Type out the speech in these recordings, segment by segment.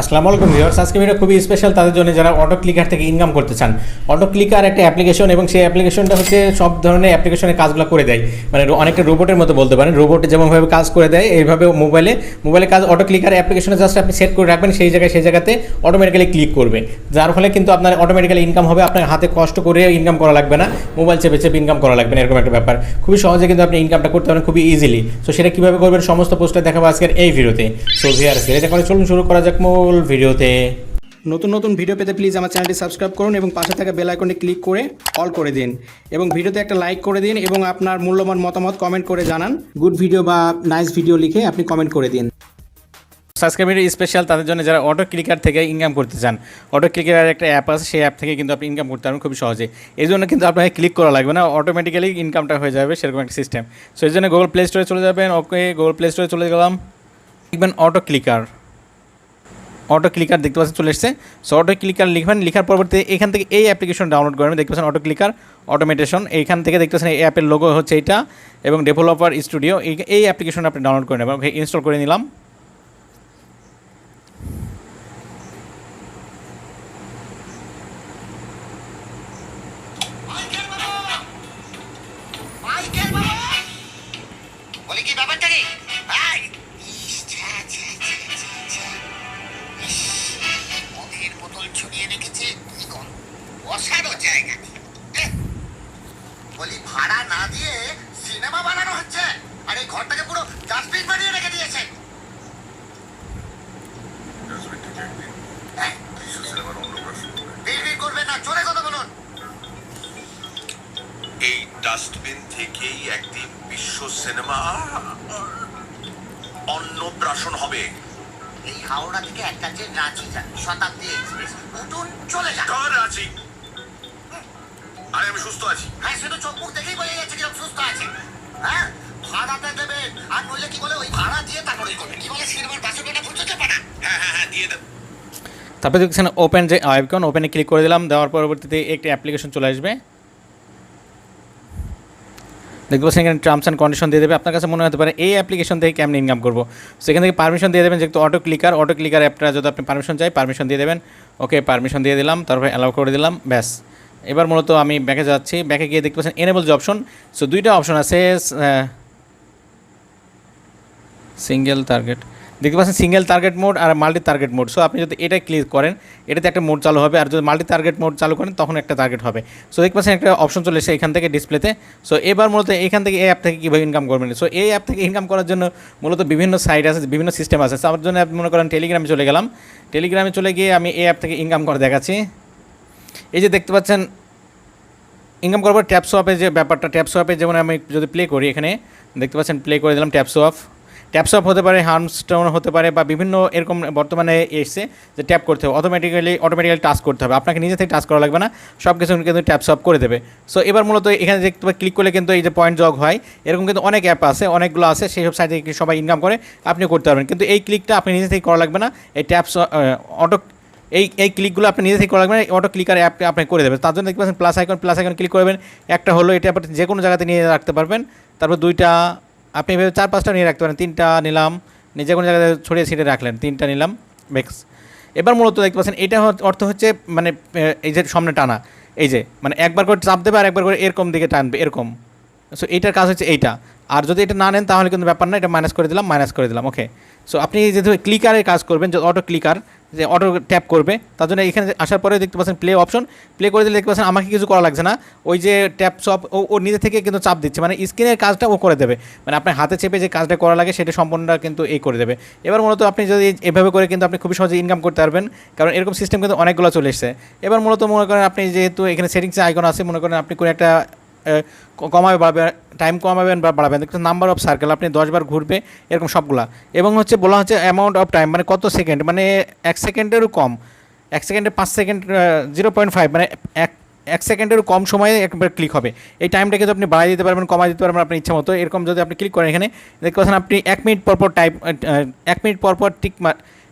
আসসালামু আলাইকুম ভিউয়ার্স। আজকে ভিডিও খুবই স্পেশাল তাদের জন্য যারা অটো ক্লিকার থেকে ইনকাম করতে চান। অটো ক্লিকার একটা অ্যাপ্লিকেশন এবং সেই অ্যাপ্লিকেশনটা হচ্ছে সব ধরনের অ্যাপ্লিকেশনের কাজগুলো করে দেয়। মানে অনেকটা রোবটের মতো বলতে পারেন। রোবটে যেমনভাবে কাজ করে দেয় এইভাবে মোবাইলে মোবাইলে কাজ অটো ক্লিকার অ্যাপ্লিকেশনে জাস্ট আপনি সেট করে রাখবেন, সেই জায়গায় সেই জায়গাতে অটোমেটিক্যালি ক্লিক করবে। যার ফলে কিন্তু আপনার অটোমেটিক্যালি ইনকাম হবে, আপনার হাতে কষ্ট করে ইনকাম করা লাগবে না। মোবাইল চেপে চেপে ইনকাম করা লাগবে না, এরকম একটা ব্যাপার। খুবই সহজে কিন্তু আপনি ইনকামটা করতে পারেন খুবই ইজিলি সো সেটা কীভাবে করবেন সমস্ত পোস্টে দেখাবো আজকের এই ভিডিওতে সো ভিআর এটা করে চলুন শুরু করা যাক। মূল ভিডিওতে নতুন নতুন ভিডিও পেতে প্লিজ আমার চ্যানেলটি সাবস্ক্রাইব করুন এবং পাশে থাকা বেল আইকনে ক্লিক করে অল করে দিন। এবং ভিডিওতে একটা লাইক করে দিন এবং আপনার মূল্যবান মতামত কমেন্ট করে জানান। গুড ভিডিও বা নাইস ভিডিও লিখে আপনি কমেন্ট করে দিন। সাবস্ক্রাইবের স্পেশাল তাদের জন্য যারা অটো ক্লিকার থেকে ইনকাম করতে চান অটো ক্লিকার একটা অ্যাপ আছে সেই অ্যাপ থেকে কিন্তু আপনি ইনকাম করতে পারবেন খুব সহজে। এই জন্য কিন্তু আপনাকে ক্লিক করা লাগবে না অটোমেটিক্যালি ইনকামটা হয়ে যাবে সেরকম একটা সিস্টেম সো এই জন্য গুগল প্লে স্টোরে চলে যাবেন ওকে গুগল প্লে স্টোরে চলে গেলাম। লিখবেন অটো ক্লিকার অটো ক্লিকার দেখতে পাচ্ছেন, চলে এসছে। সো অটো ক্লিকার লিখবেন, লিখার পরবর্তীতে এখান থেকে এই অ্যাপ্লিকেশন ডাউনলোড করবেন দেখতে পাচ্ছেন অটো ক্লিকার অটোমেটেশন এইখান থেকে দেখতে পাচ্ছেন, এই অ্যাপের লোগো হচ্ছে এটা এবং ডেভেলপার স্টুডিও এই অ্যাপ্লিকেশন আপনি ডাউনলোড করে নেবেন। ওকে ইনস্টল করে নিলাম। ছড়িয়ে রেখেছে কি গন্ধ। বসারও জায়গা বলি ভাড়া না দিয়ে সিনেমা বানানো হচ্ছে আর এই ঘরটাকে পুরো ডাস্টবিন বানিয়ে রেখে দিয়েছে এই ডাস্টবিন থেকেই একদিন বিশ্ব সিনেমা অন্নপ্রাশন হবে। এই হাওড়া থেকে একটা ট্রেন রাঁচি যায় শতাব্দী এক্সপ্রেস উঠুন চলে যান কার আছি আরে আমি সুস্থ আছি। হ্যাঁ শুধু চোখ মুখ দেখেই বোঝা যাচ্ছে কীরকম সুস্থ আছে। হ্যাঁ ভাড়াটা দেবেন আর নইলে কি বলে ওই ভাড়া দিয়ে তারপরে করবেন কি বলে সিনেমার বাসনটা হ্যাঁ হ্যাঁ হ্যাঁ দিয়ে দেব। তারপরে দেখছেন ওপেন যে আইকন ওপেনে ক্লিক করে দিলাম। দেওয়ার পরবর্তীতে একটি অ্যাপ্লিকেশন চলে আসবে। দেখতে সেখানে টার্মস অ্যান্ড কন্ডিশন দিয়ে দেবে। আপনার কাছে মনে হতে পারে এই অ্যাপ্লিকেশন থেকে কেমন ইনকাম করব? সেখান থেকে পারমিশন দিয়ে দেবেন, যেহেতু অটো ক্লিকার অটো ক্লিকার অ্যাপটা যদি আপনি পারমিশন চাই পারমিশন দিয়ে দেবেন। ওকে পারমিশন দিয়ে দিলাম, তারপরে অ্যালাউ করে দিলাম, ব্যাস। এবার মূলত আমি ব্যাকে যাচ্ছি। ব্যাকে গিয়ে দেখতে পাচ্ছেন এনেবল যে অপশন সো দুইটা অপশন আছে সিঙ্গেল টার্গেট দেখতে পাচ্ছেন সিঙ্গেল টার্গেট মোড আর মাল্টি টার্গেট মোড সো আপনি যদি এটা ক্লিক করেন, এটাতে একটা মোড চালু হবে। আর যদি মাল্টি টার্গেট মোড চালু করেন, তখন একটা টার্গেট হবে। সো দেখতে পাচ্ছেন, একটা অপশন চলে এসেছে এখান থেকে ডিসপ্লেতে সো এবার মূলত এখান থেকে এই অ্যাপ থেকে কীভাবে ইনকাম করবেন? সো এই অ্যাপ থেকে ইনকাম করার জন্য মূলত বিভিন্ন সাইট আছে, বিভিন্ন সিস্টেম আছে। আমার জন্য আপনি মনে করেন টেলিগ্রামে চলে গেলাম। টেলিগ্রামে চলে গিয়ে আমি এই অ্যাপ থেকে ইনকাম করে দেখাচ্ছি। এই যে দেখতে পাচ্ছেন ইনকাম করার পর ট্যাপ সোয়াপে যে ব্যাপারটা ট্যাপ সোয়াপে যেমন আমি যদি প্লে করি এখানে, দেখতে পাচ্ছেন প্লে করে দিলাম ট্যাপ সোয়াপ ট্যাপ সোয়াপ হতে পারে হার্মস্টোন হতে পারে বা বিভিন্ন এরকম বর্তমানে এসছে যে ট্যাপ করতে হবে অটোমেটিক্যালি অটোমেটিক্যালি টাচ করতে হবে। আপনাকে নিজে থেকে টাচ করা লাগবে না সব কিছু কিন্তু ট্যাপ সোয়াপ করে দেবে। সো এবার মূলত এখানে দেখতে ক্লিক করলে কিন্তু এই যে পয়েন্ট জগ হয়, এরকম কিন্তু অনেক অ্যাপ আছে, অনেকগুলো আছে, সেই সব সাইট থেকে সবাই ইনকাম করে আপনি করতে পারবেন। কিন্তু এই ক্লিকটা আপনি নিজে থেকে করা লাগবে না, এই ট্যাপস অটো এই এই ক্লিকগুলো আপনি নিজে থেকে করা লাগবে অটো ক্লিকার অ্যাপ আপনি করে দেবেন। তার জন্য দেখতে পাচ্ছেন plus icon plus icon click করবেন। একটা হলো এটা আপনি যে কোনো জায়গাতে নিয়ে রাখতে পারবেন। তারপর দুইটা আপনি এভাবে চার পাঁচটা নিয়ে রাখতে পারেন। তিনটা নিলাম, নিজে কোনো জায়গায় ছড়িয়ে ছিটে রাখলেন, তিনটা নিলাম বেক্স এবার মূলত দেখতে পাচ্ছেন, এটা অর্থ হচ্ছে মানে এই যে সামনে টানা, এই যে মানে একবার করে চাপ দেবে আর একবার করে এরকম দিকে টানবে, এরকম। সো এইটার কাজ হচ্ছে এইটা। আর যদি এটা না নেন, তাহলে কিন্তু ব্যাপার না, এটা মাইনাস করে দিলাম মাইনাস করে দিলাম ওকে সো আপনি যেহেতু ক্লিকারের কাজ করবেন, যে অটো ক্লিকার যে অটো ট্যাপ করবে, তার জন্য এখানে আসার পরে দেখতে পাচ্ছেন প্লে অপশন প্লে করে দিলে দেখতে পাচ্ছেন আমাকে কিছু করা লাগছে না। ওই যে ট্যাপ সব ও ও নিজে থেকে কিন্তু চাপ দিচ্ছে মানে স্ক্রিনের কাজটা ও করে দেবে। মানে আপনার হাতে চেপে যে কাজটা করা লাগে, সেটা সম্পূর্ণটা কিন্তু এই করে দেবে। এবার মূলত আপনি যদি এভাবে করে কিন্তু আপনি খুবই সহজে ইনকাম করতে পারবেন, কারণ এরকম সিস্টেম কিন্তু অনেকগুলো চলে এসেছে। এবার মূলত মনে করেন আপনি যেহেতু এখানে সেটিংসে আইকন আছে, মনে করেন আপনি কোনো একটা কমাবে, বাড়াবে টাইম কমাবেন বা বাড়াবেন দেখতে নাম্বার অফ সার্কেল আপনি দশবার ঘুরবে, এরকম সবগুলা। এবং হচ্ছে, বলা হচ্ছে অ্যামাউন্ট অফ টাইম মানে কত সেকেন্ড মানে এক সেকেন্ডেরও কম। এক সেকেন্ডে পাঁচ সেকেন্ড জিরো পয়েন্ট ফাইভ মানে এক এক সেকেন্ডেরও কম সময়ে একবার ক্লিক হবে। এই টাইমটা কিন্তু আপনি বাড়িয়ে দিতে পারবেন, কমাই দিতে পারবেন আপনার ইচ্ছা মতো। এরকম যদি আপনি ক্লিক করেন এখানে, দেখতে পাচ্ছেন আপনি এক মিনিট পর পর টাইপ এক মিনিট পর পর টিক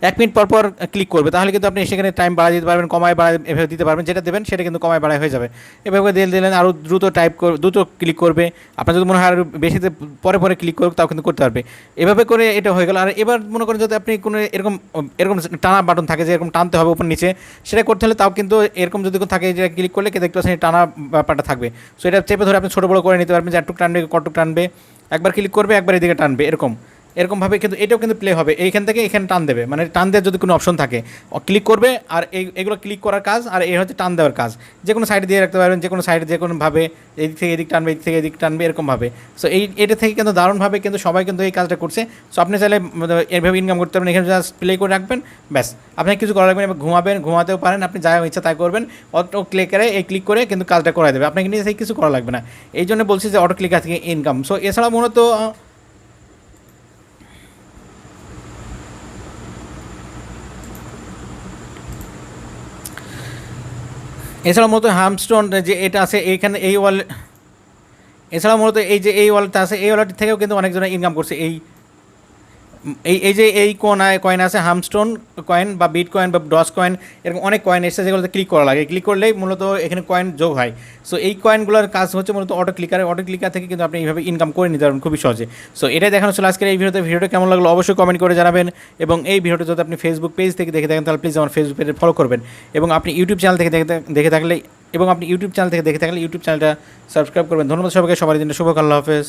এক মিনিট পর পর ক্লিক করবে। তাহলে কিন্তু আপনি সেখানে টাইম বাড়ায় দিতে পারবেন, কমায় বাড়ায় এভাবে দিতে পারবেন, যেটা দেবেন সেটা কিন্তু কমায় বাড়ায় হয়ে যাবে। এভাবে দিয়ে দিলেন আরও দ্রুত টাইপ দ্রুত ক্লিক করবে। আপনার যদি মনে হয় আরও বেশিতে পরে পরে ক্লিক করুক, তাও কিন্তু করতে পারবে। এভাবে করে এটা হয়ে গেল। আর এবার মনে করেন যদি আপনি কোনো এরকম এরকম টানা বাটন থাকে যে এরকম টানতে হবে উপর নিচে, সেটা করতে হলে তাও কিন্তু এরকম যদি থাকে যে ক্লিক করলে কি দেখতে পাচ্ছেন টানা ব্যাপারটা থাকবে। সো এটা চেপে ধরে আপনি ছোটো বড়ো করে নিতে পারবেন, যে একটু টানবে, কটুক টানবে। একবার ক্লিক করবে, একবার এদিকে টানবে, এরকম। এরকমভাবে কিন্তু, এটাও কিন্তু প্লে হবে। এইখান থেকে এখানে টান দেবে। মানে টান দেওয়ার যদি কোনো অপশন থাকে ক্লিক করবে আর এই, এগুলো ক্লিক করার কাজ আর এই হচ্ছে টান দেওয়ার কাজ। যে কোনো সাইডে দিয়ে রাখতে পারবেন যে কোনো সাইডে যে কোনোভাবে এদিক থেকে এদিক টানবে, এদিক থেকে এদিক টানবে এরকমভাবে সো এই, এটা থেকে কিন্তু দারুণভাবে কিন্তু সবাই কিন্তু এই কাজটা করছে। সো আপনি চাইলে এভাবে ইনকাম করতে পারবেন, এখানে জাস্ট প্লে করে রাখবেন, ব্যাস। আপনাকে কিছু করা লাগবে ঘুমাবেন, ঘুমাতেও পারেন, আপনি যা ইচ্ছা তাই করবেন অটো ক্লিক করে এই ক্লিক করে কিন্তু কাজটা করা দেবে। আপনাকে নিজে কিছু করা লাগবে না। এই জন্য বলছি যে অটো ক্লিকার থেকে ইনকাম সো এছাড়া মূলত এছাড়া মূলত হামস্টোন যে এটা আছে, এইখানে এই ওয়ালেট এছাড়া মূলত এই যে এই ওয়ালেটটা আছে, এই ওয়ালেট থেকেও কিন্তু অনেকজনে ইনকাম করছে। এই এই এই যে এই কোনায় কয়েন আছে হামস্টোন কয়েন বা বিট কয়েন বা ডস কয়েন এরকম অনেক কয়েন এসেছে যেগুলোতে ক্লিক করা লাগে। ক্লিক করলেই মূলত এখানে কয়েন যোগ হয়। সো এই কয়েনগুলোর কাজ হচ্ছে মূলত অটো ক্লিকার অটো ক্লিকার থেকে কিন্তু আপনি এইভাবে ইনকাম করে নিতে পারবেন খুবই সহজে। সো এটাই দেখানো ছিল আজকের এই ভিডিওতে। ভিডিওটা কেমন লাগল অবশ্যই কমেন্ট করে জানাবেন। এবং এই ভিডিওটা যদি আপনি ফেসবুক পেজ থেকে দেখে থাকেন, তাহলে প্লিজ আমার ফেসবুক পেজে ফলো করবেন। এবং আপনি ইউটিউব চ্যানেল থেকে দেখে থাকলে এবং আপনি ইউটিউব চ্যানেল থেকে দেখে থাকলে ইউটিউব চ্যানেলটা সাবস্ক্রাইব করবেন। ধন্যবাদ সবাইকে। সবার জন্য শুভ আল্লাহ হাফেজ।